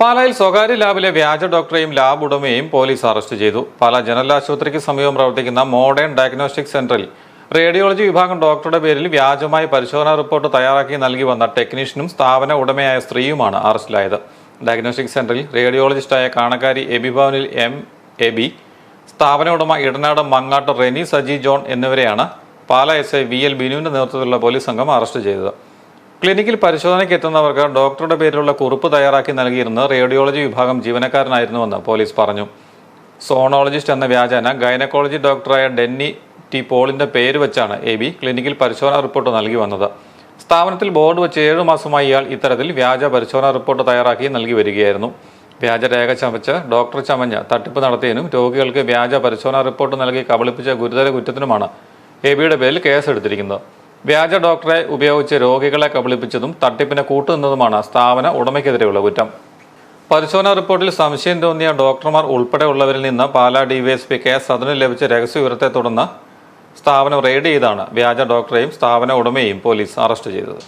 പാലായിൽ സ്വകാര്യ ലാബിലെ വ്യാജ ഡോക്ടറെയും ലാബ് ഉടമയെയും പോലീസ് അറസ്റ്റ് ചെയ്തു. പാല ജനറൽ ആശുപത്രിക്ക് സമീപം പ്രവർത്തിക്കുന്ന മോഡേൺ ഡയഗ്നോസ്റ്റിക് സെന്ററിൽ റേഡിയോളജി വിഭാഗം ഡോക്ടറുടെ പേരിൽ വ്യാജമായി പരിശോധനാ റിപ്പോർട്ട് തയ്യാറാക്കി നൽകി വന്ന ടെക്നീഷ്യനും സ്ഥാപന ഉടമയായ സ്ത്രീയുമാണ് അറസ്റ്റിലായത്. ഡയഗ്നോസ്റ്റിക് സെന്ററിൽ റേഡിയോളജിസ്റ്റായ കാണക്കാരി എബി ഭവനിൽ എം എബി സ്ഥാപന ഉടമ ഇടനാട് മങ്ങാട്ട് റെനി സജി ജോൺ എന്നിവരെയാണ് Pala S I V L ബിനുവിന്റെ നേതൃത്വത്തിലുള്ള പോലീസ് സംഘം അറസ്റ്റ് ചെയ്തത്. ക്ലിനിക്കിൽ പരിശോധനയ്ക്ക് എത്തുന്നവർക്ക് ഡോക്ടറുടെ പേരിലുള്ള കുറിപ്പ് തയ്യാറാക്കി നൽകിയിരുന്നത് റേഡിയോളജി വിഭാഗം ജീവനക്കാരനായിരുന്നുവെന്ന് പോലീസ് പറഞ്ഞു. സോണോളജിസ്റ്റ് എന്ന വ്യാജേന ഗൈനക്കോളജി ഡോക്ടറായ ഡെന്നി ടി പോളിന്റെ പേര് വെച്ചാണ് എ ബി ക്ലിനിക്കിൽ പരിശോധനാ റിപ്പോർട്ട് നൽകി വന്നത്. സ്ഥാപനത്തിൽ ബോർഡ് വെച്ച് ഏഴു മാസമായി ഇയാൾ ഇത്തരത്തിൽ വ്യാജ പരിശോധനാ റിപ്പോർട്ട് തയ്യാറാക്കി നൽകി വരികയായിരുന്നു. വ്യാജരേഖ ചമച്ച് ഡോക്ടർ ചമഞ്ഞ് തട്ടിപ്പ് നടത്തിയതിനും രോഗികൾക്ക് വ്യാജ പരിശോധനാ റിപ്പോർട്ട് നൽകി കബളിപ്പിച്ച ഗുരുതര കുറ്റത്തിനുമാണ് എ ബിയുടെ പേരിൽ കേസെടുത്തിരിക്കുന്നത്. വ്യാജ ഡോക്ടറെ ഉപയോഗിച്ച് രോഗികളെ കബളിപ്പിച്ചതും തട്ടിപ്പിനെ കൂട്ടുനിന്നതുമാണ് സ്ഥാപന ഉടമയ്ക്കെതിരെയുള്ള കുറ്റം. പരിശോധനാ റിപ്പോർട്ടിൽ സംശയം തോന്നിയ ഡോക്ടർമാർ ഉൾപ്പെടെയുള്ളവരിൽ നിന്ന് പാലാ ഡിവൈഎസ്പി കെ സദന് ലഭിച്ച രഹസ്യ വിവരത്തെ തുടർന്ന് സ്ഥാപനം റെയ്ഡ് ചെയ്താണ് വ്യാജ ഡോക്ടറെയും സ്ഥാപന ഉടമയെയും പോലീസ് അറസ്റ്റ് ചെയ്തത്.